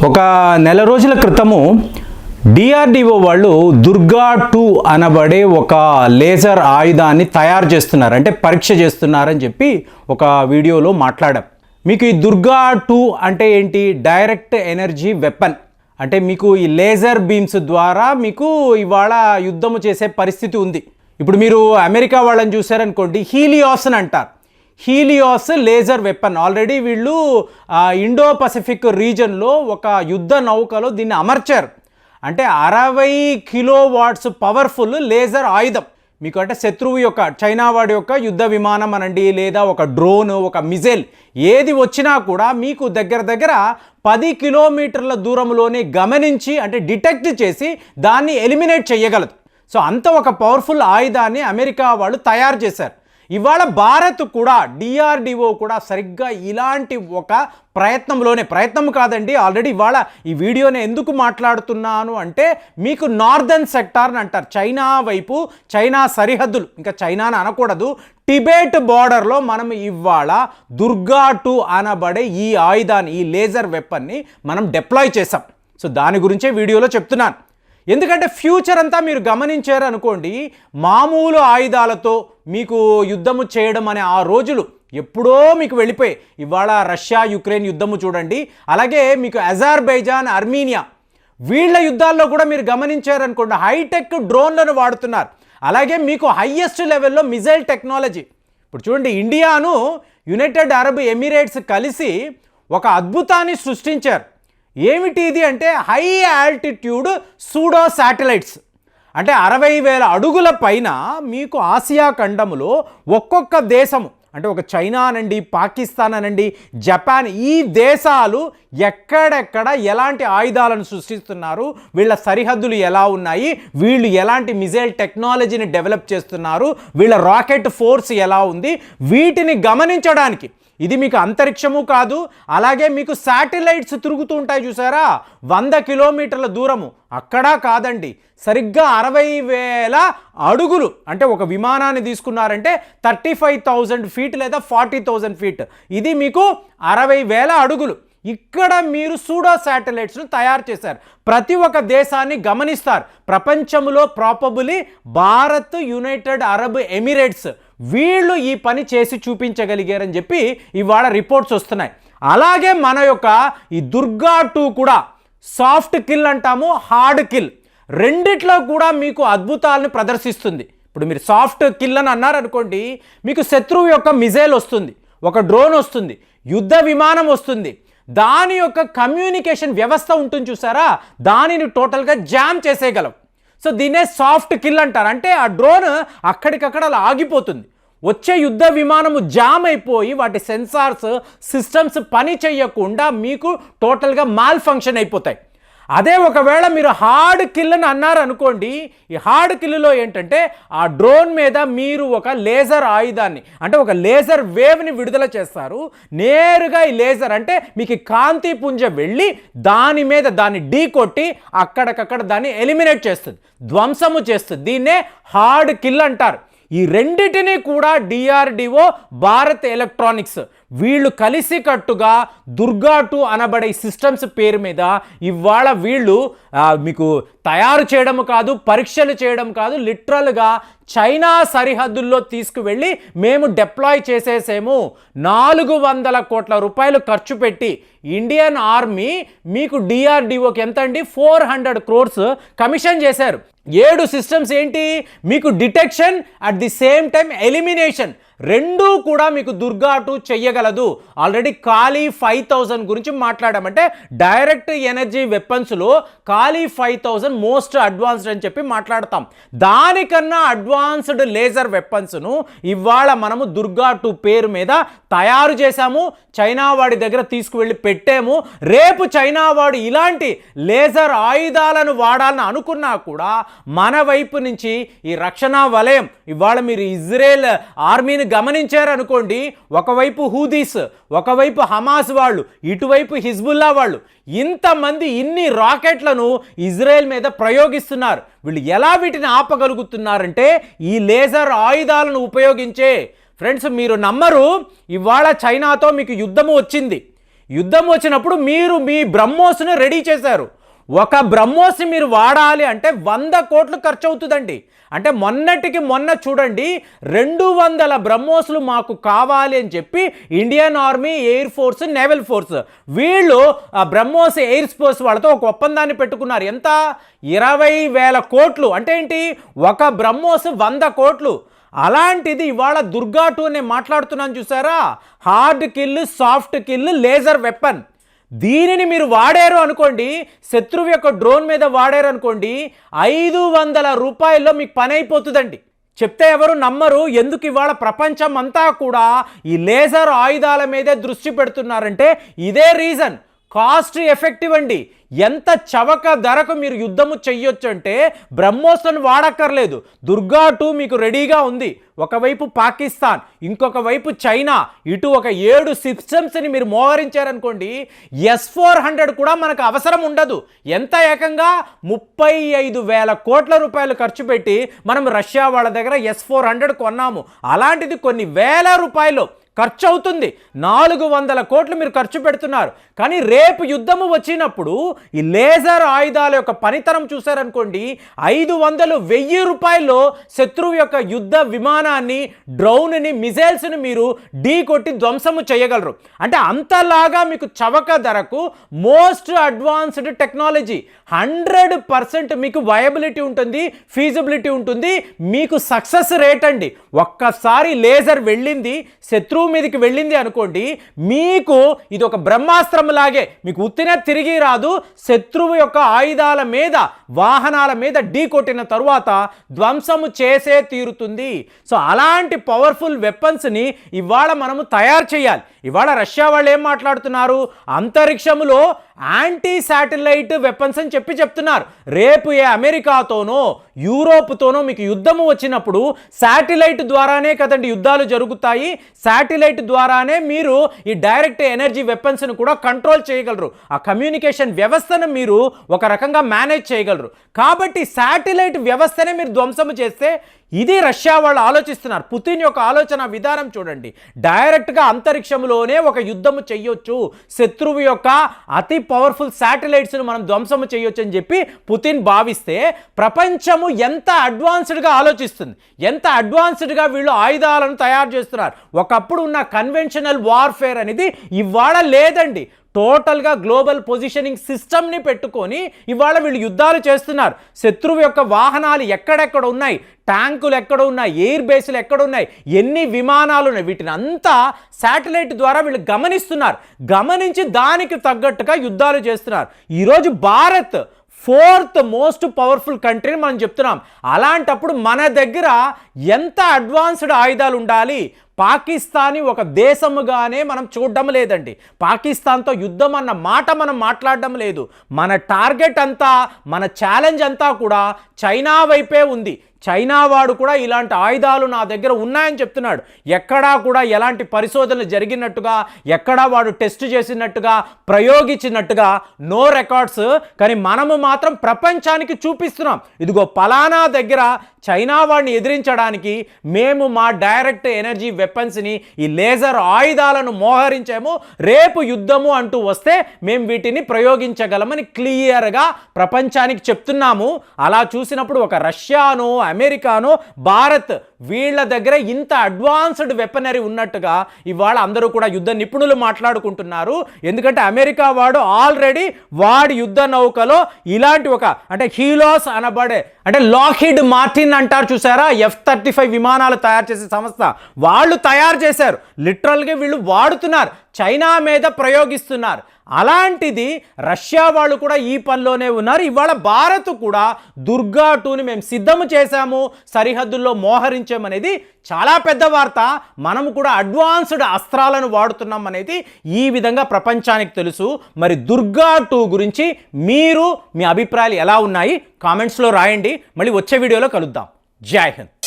ఒక నెల రోజుల క్రితము డిఆర్డిఓ వాళ్ళు దుర్గా టూ అనబడే ఒక లేజర్ ఆయుధాన్ని తయారు చేస్తున్నారు. అంటే పరీక్ష చేస్తున్నారని చెప్పి ఒక వీడియోలో మాట్లాడాం. మీకు ఈ దుర్గా టూ అంటే ఏంటి? Direct energy weapon. అంటే మీకు ఈ లేజర్ బీమ్స్ ద్వారా మీకు ఇవాళ యుద్ధము చేసే పరిస్థితి ఉంది. ఇప్పుడు మీరు అమెరికా వాళ్ళని చూసారనుకోండి హీలియాసన్ అంటారు. Helios laser weapon. ఆల్రెడీ వీళ్ళు ఇండో పసిఫిక్ రీజన్లో ఒక యుద్ధ నౌకలో దీన్ని అమర్చారు. అంటే అరవై కిలో వాట్స్ పవర్ఫుల్ లేజర్ ఆయుధం. మీకు అంటే శత్రువు యొక్క చైనా వాడి యొక్క యుద్ధ విమానం అనండి లేదా ఒక డ్రోన్ ఒక మిజైల్. ఏది వచ్చినా కూడా మీకు దగ్గర దగ్గర పది కిలోమీటర్ల దూరంలోనే గమనించి అంటే డిటెక్ట్ చేసి దాన్ని ఎలిమినేట్ చేయగలదు. సో అంత ఒక పవర్ఫుల్ ఆయుధాన్ని అమెరికా వాళ్ళు తయారు చేశారు. ఇవాళ భారత్ కూడా డిఆర్డిఓ కూడా సరిగ్గా ఇలాంటి ఒక ప్రయత్నంలోనే ప్రయత్నం కాదండి ఆల్రెడీ ఇవాళ ఈ వీడియోని ఎందుకు మాట్లాడుతున్నాను అంటే మీకు నార్దర్న్ సెక్టార్ అని అంటారు. చైనా వైపు చైనా సరిహద్దులు ఇంకా చైనా అని అనకూడదు టిబెట్ బార్డర్లో మనం ఇవాళ దుర్గా టూ అనబడే ఈ ఆయుధాన్ని ఈ లేజర్ వెపన్ని మనం డిప్లాయ్ చేసాం సో దాని గురించే వీడియోలో చెప్తున్నాను. ఎందుకంటే ఫ్యూచర్ అంతా మీరు గమనించారు అనుకోండి మామూలు ఆయుధాలతో మీకు యుద్ధము చేయడం అనే ఆ రోజులు ఎప్పుడో మీకు వెళ్ళిపోయి ఇవాళ రష్యా యుక్రెయిన్ యుద్ధము చూడండి అలాగే మీకు అజార్బైజాన్ అర్మీనియా వీళ్ళ యుద్ధాల్లో కూడా మీరు గమనించారనుకోండి హైటెక్ డ్రోన్లను వాడుతున్నారు. అలాగే మీకు హయ్యెస్ట్ లెవెల్లో మిజైల్ టెక్నాలజీ. ఇప్పుడు చూడండి ఇండియాను యునైటెడ్ అరబ్ ఎమిరేట్స్ కలిసి ఒక అద్భుతాన్ని సృష్టించారు. ఏమిటి ఇది అంటే హై ఆల్టిట్యూడ్ సూడో శాటిలైట్స్. అంటే అరవై వేల అడుగుల పైన మీకు ఆసియా ఖండములో ఒక్కొక్క దేశము అంటే ఒక చైనా అనండి పాకిస్తాన్ అనండి జపాన్ ఈ దేశాలు ఎక్కడెక్కడ ఎలాంటి ఆయుధాలను సృష్టిస్తున్నారు వీళ్ళ సరిహద్దులు ఎలా ఉన్నాయి వీళ్ళు ఎలాంటి మిజైల్ టెక్నాలజీని డెవలప్ చేస్తున్నారు వీళ్ళ రాకెట్ ఫోర్స్ ఎలా ఉంది వీటిని గమనించడానికి ఇది మీకు అంతరిక్షము కాదు అలాగే మీకు శాటిలైట్స్ తిరుగుతూ ఉంటాయి చూసారా? వంద కిలోమీటర్ల దూరము. అక్కడా కాదండి సరిగ్గా అరవై వేల అడుగులు. అంటే ఒక విమానాన్ని తీసుకున్నారంటే థర్టీ ఫైవ్ థౌజండ్ ఫీట్ లేదా ఫార్టీ థౌజండ్ ఫీట్. ఇది మీకు అరవై వేల అడుగులు. ఇక్కడ మీరు సూడో శాటిలైట్స్ను తయారు చేశారు. ప్రతి ఒక్క దేశాన్ని గమనిస్తారు. ప్రపంచంలో probably Bharat United Arab Emirates వీళ్ళు ఈ పని చేసి చూపించగలిగారని చెప్పి ఇవాళ రిపోర్ట్స్ వస్తున్నాయి. అలాగే మన యొక్క ఈ దుర్గా టూ కూడా సాఫ్ట్ కిల్ అంటాము హార్డ్ కిల్. రెండిట్లో కూడా మీకు అద్భుతాలను ప్రదర్శిస్తుంది. ఇప్పుడు మీరు సాఫ్ట్ కిల్ అని అన్నారనుకోండి మీకు శత్రువు యొక్క మిజైల్ వస్తుంది ఒక డ్రోన్ వస్తుంది యుద్ధ విమానం వస్తుంది. దాని యొక్క కమ్యూనికేషన్ వ్యవస్థ ఉంటుంది చూసారా? దానిని టోటల్గా జామ్ చేసేయగలం. సో దీన్నే సాఫ్ట్ కిల్ అంటారు. అంటే ఆ డ్రోన్ అక్కడికక్కడ అలా ఆగిపోతుంది. వచ్చే యుద్ధ విమానము జామ్ అయిపోయి వాటి సెన్సార్స్ సిస్టమ్స్ పని చేయకుండా మీకు టోటల్గా మాల్ ఫంక్షన్ అయిపోతాయి. అదే ఒకవేళ మీరు హార్డ్ కిల్ అని అన్నారు అనుకోండి ఈ హార్డ్ కిల్లులో ఏంటంటే ఆ డ్రోన్ మీద మీరు ఒక లేజర్ ఆయుధాన్ని అంటే ఒక లేజర్ వేవ్ని విడుదల చేస్తారు. నేరుగా ఈ లేజర్ అంటే మీకు కాంతి పుంజ వెళ్ళి దాని మీద దాన్ని ఢీ కొట్టి అక్కడికక్కడ దాన్ని ఎలిమినేట్ చేస్తుంది. ధ్వంసము చేస్తుంది. దీన్నే హార్డ్ కిల్ అంటారు. ఈ రెండిటిని కూడా డిఆర్డిఓ భారత్ ఎలక్ట్రానిక్స్. వీళ్ళు కలిసికట్టుగా దుర్గాటు అనబడే సిస్టమ్స్ పేరు మీద ఇవాళ వీళ్ళు మీకు తయారు చేయడం కాదు పరీక్షలు చేయడం కాదు లిటరల్గా చైనా సరిహద్దుల్లో తీసుకువెళ్ళి మేము డిప్లాయ్ చేసేసేము. నాలుగు వందల కోట్ల రూపాయలు ఖర్చు పెట్టి ఇండియన్ ఆర్మీ మీకు డిఆర్డిఓకి ఎంత అండి ఫోర్ హండ్రెడ్ క్రోర్స్ కమిషన్ చేశారు. ఏడు సిస్టమ్స్ ఏంటి? మీకు detection at the same time elimination. రెండూ కూడా మీకు దుర్గా టూ చెయ్యగలదు. ఆల్రెడీ ఖాళీ ఫైవ్ థౌజండ్ గురించి మాట్లాడామంటే డైరెక్ట్ ఎనర్జీ వెపన్స్లో ఖాళీ ఫైవ్ థౌజండ్ మోస్ట్ అడ్వాన్స్డ్ అని చెప్పి మాట్లాడతాం. దానికన్నా అడ్వాన్స్డ్ లేజర్ వెపన్స్ను ఇవాళ మనము దుర్గా టూ పేరు మీద తయారు చేశాము. చైనా వాడి దగ్గర తీసుకువెళ్ళి పెట్టాము. రేపు చైనా వాడు ఇలాంటి లేజర్ ఆయుధాలను వాడాలని అనుకున్నా కూడా మన వైపు నుంచి ఈ రక్షణ వలయం ఇవాళ మీరు ఇజ్రాయెల్ ఆర్మీని గమనించారనుకోండి ఒకవైపు హూదీస్ ఒకవైపు హమాస్ వాళ్ళు ఇటువైపు హిజ్బుల్లా వాళ్ళు ఇంతమంది ఇన్ని రాకెట్లను ఇజ్రాయెల్ మీద ప్రయోగిస్తున్నారు. వీళ్ళు ఎలా వీటిని ఆపగలుగుతున్నారంటే ఈ లేజర్ ఆయుధాలను ఉపయోగించే. ఫ్రెండ్స్ మీరు నమ్మరు ఇవాళ చైనాతో మీకు యుద్ధము వచ్చింది. యుద్ధం వచ్చినప్పుడు మీరు మీ బ్రహ్మోస్ను రెడీ చేశారు. ఒక బ్రహ్మోస్ని మీరు వాడాలి అంటే వంద కోట్లు ఖర్చు అవుతుందండి అంటే మొన్నటికి మొన్న చూడండి రెండు వందల బ్రహ్మోస్లు మాకు కావాలి అని చెప్పి Indian army air force naval force వీళ్ళు ఆ బ్రహ్మోస్ ఎయిర్ ఫోర్స్ వాళ్ళతో ఒక ఒప్పందాన్ని పెట్టుకున్నారు. ఎంత? ఇరవై వేల కోట్లు. అంటే ఏంటి? ఒక బ్రహ్మోస్ వంద కోట్లు. అలాంటిది ఇవాళ దుర్గా టూ నేను మాట్లాడుతున్నాను చూసారా? Hard kill soft kill laser weapon. దీనిని మీరు వాడారు అనుకోండి శత్రువు యొక్క డ్రోన్ మీద వాడారు అనుకోండి ఐదు వందల రూపాయల్లో మీకు పని అయిపోతుందండి. చెప్తే ఎవరు నమ్మరు ఎందుకు ఇవాళ ప్రపంచం అంతా కూడా ఈ లేజర్ ఆయుధాల మీదే దృష్టి పెడుతున్నారంటే ఇదే రీజన్. కాస్ట్ ఎఫెక్టివ్ అండి. ఎంత చవక ధరకు మీరు యుద్ధము చెయ్యొచ్చు అంటే బ్రహ్మోస్లను వాడక్కర్లేదు. దుర్గా టూ మీకు రెడీగా ఉంది. ఒకవైపు పాకిస్తాన్ ఇంకొక వైపు చైనా. ఇటు ఒక ఏడు సిస్టమ్స్ని మీరు మోహరించారనుకోండి ఎస్ ఫోర్ హండ్రెడ్ కూడా మనకు అవసరం ఉండదు. ఎంత ఏకంగా? ముప్పై ఐదు వేల కోట్ల రూపాయలు ఖర్చు పెట్టి మనం రష్యా వాళ్ళ దగ్గర ఎస్ ఫోర్ హండ్రెడ్ కొన్నాము. అలాంటిది కొన్ని వేల రూపాయలు. ఖర్చు అవుతుంది నాలుగు వందల కోట్లు మీరు ఖర్చు పెడుతున్నారు. కానీ రేపు యుద్ధము వచ్చినప్పుడు ఈ లేజర్ ఆయుధాల యొక్క పనితనం చూసారనుకోండి ఐదు వందలు వెయ్యి రూపాయల్లో శత్రువు యొక్క యుద్ధ విమానాన్ని డ్రోన్ని మిజైల్స్ని మీరు ఢీ కొట్టి ధ్వంసము చేయగలరు. అంటే అంతలాగా మీకు చవక ధరకు most advanced technology. Hundred percent మీకు వయబిలిటీ ఉంటుంది ఫీజిబిలిటీ ఉంటుంది మీకు సక్సెస్ రేట్ అండి. ఒక్కసారి లేజర్ వెళ్ళింది గురువు మీదకి వెళ్ళింది అనుకోండి మీకు ఇది ఒక బ్రహ్మాస్త్రం లాగే మీకు ఉత్తిన తిరిగి రాదు శత్రువు యొక్క ఆయుధాల మీద వాహనాల మీద ఢీ కొట్టిన తరువాత ధ్వంసము చేసే తీరుతుంది. సో అలాంటి పవర్ఫుల్ వెపన్స్ని ఇవాళ మనము తయారు చేయాలి. ఇవాళ రష్యా వాళ్ళు ఏం మాట్లాడుతున్నారు? అంతరిక్షములో యాంటీ శాటిలైట్ వెపన్స్ అని చెప్పి చెప్తున్నారు. రేపు ఏ అమెరికాతోనో యూరోప్తోనో మీకు యుద్ధము వచ్చినప్పుడు శాటిలైట్ ద్వారానే కదండి యుద్ధాలు జరుగుతాయి. శాటిలైట్ ద్వారానే మీరు ఈ డైరెక్ట్ ఎనర్జీ వెపన్స్ను కూడా కంట్రోల్ చేయగలరు. ఆ కమ్యూనికేషన్ వ్యవస్థను మీరు ఒక రకంగా మేనేజ్ చేయగలరు. కాబట్టి శాటిలైట్ వ్యవస్థనే మీరు ధ్వంసము చేస్తే ఇది రష్యా వాళ్ళు ఆలోచిస్తున్నారు. పుతిన్ యొక్క ఆలోచన విధానం చూడండి. డైరెక్ట్గా అంతరిక్షంలోనే ఒక యుద్ధము చెయ్యొచ్చు. శత్రువు యొక్క అతి పవర్ఫుల్ శాటిలైట్స్ను మనం ధ్వంసము చేయొచ్చు అని చెప్పి పుతిన్ భావిస్తే ప్రపంచము ఎంత అడ్వాన్స్డ్గా ఆలోచిస్తుంది. ఎంత అడ్వాన్స్డ్గా వీళ్ళు ఆయుధాలను తయారు చేస్తున్నారు. ఒకప్పుడు ఉన్న కన్వెన్షనల్ వార్ఫేర్ అనేది ఇవాళ లేదండి. టోటల్గా గ్లోబల్ పొజిషనింగ్ సిస్టమ్ని పెట్టుకొని ఇవాళ వీళ్ళు యుద్ధాలు చేస్తున్నారు. శత్రువు యొక్క వాహనాలు ఎక్కడెక్కడ ఉన్నాయి? ట్యాంకులు ఎక్కడ ఉన్నాయి? ఎయిర్ బేస్లు ఎక్కడ ఉన్నాయి? ఎన్ని విమానాలు ఉన్నాయి? వీటిని అంతా శాటిలైట్ ద్వారా వీళ్ళు గమనిస్తున్నారు. గమనించి దానికి తగ్గట్టుగా యుద్ధాలు చేస్తున్నారు. ఈరోజు భారత్ ఫోర్త్ మోస్ట్ పవర్ఫుల్ కంట్రీని మనం చెప్తున్నాం. అలాంటప్పుడు మన దగ్గర ఎంత అడ్వాన్స్డ్ ఆయుధాలు ఉండాలి? పాకిస్తాన్ని ఒక దేశముగానే మనం చూడడం లేదండి. పాకిస్తాన్తో యుద్ధం అన్న మాట మనం మాట్లాడడం లేదు. మన టార్గెట్ అంతా మన ఛాలెంజ్ అంతా కూడా చైనా వైపే ఉంది. చైనా వాడు కూడా ఇలాంటి ఆయుధాలు నా దగ్గర ఉన్నాయని చెప్తున్నాడు. ఎక్కడా కూడా ఎలాంటి పరిశోధనలు జరిగినట్టుగా ఎక్కడా వాడు టెస్ట్ చేసినట్టుగా ప్రయోగించినట్టుగా నో రికార్డ్స్. కానీ మనము మాత్రం ప్రపంచానికి చూపిస్తున్నాం. ఇదిగో పలానా దగ్గర చైనా వాడిని ఎదిరించడానికి మేము మా డైరెక్ట్ ఎనర్జీ వెపన్స్ని ఈ లేజర్ ఆయుధాలను మోహరించాము. రేపు యుద్ధము అంటూ వస్తే మేము వీటిని ప్రయోగించగలమని క్లియర్గా ప్రపంచానికి చెప్తున్నాము. అలా చూసినప్పుడు ఒక రష్యాను అమెరికాను భారత్ వీళ్ళ దగ్గర ఇంత అడ్వాన్స్డ్ వెపనరీ ఉన్నట్టుగా ఇవాళ అందరూ కూడా యుద్ధ నిపుణులు మాట్లాడుకుంటున్నారు. ఎందుకంటే అమెరికా వాడు ఆల్రెడీ వాడి యుద్ధ నౌకలో ఇలాంటి ఒక అంటే హీలోస్ అనబడే అంటే లాహిడ్ మార్టిన్ అంటారు చూసారా? ఎఫ్ థర్టీ ఫైవ్ విమానాలు తయారు చేసే సంస్థ. వాళ్ళు తయారు చేశారు. లిటరల్గా వీళ్ళు వాడుతున్నారు. చైనా మీద ప్రయోగిస్తున్నారు. అలాంటిది రష్యా వాళ్ళు కూడా ఈ పనిలోనే ఉన్నారు. ఇవాళ భారత్ కూడా దుర్గా టూని మేము సిద్ధము చేశాము సరిహద్దుల్లో మోహరించామనేది చాలా పెద్ద వార్త. మనము కూడా అడ్వాన్స్డ్ అస్త్రాలను వాడుతున్నాం అనేది ఈ విధంగా ప్రపంచానికి తెలుసు. మరి దుర్గా టూ గురించి మీరు మీ అభిప్రాయాలు ఎలా ఉన్నాయి? కామెంట్స్లో రాయండి. మళ్ళీ వచ్చే వీడియోలో కలుద్దాం. జై హింద్.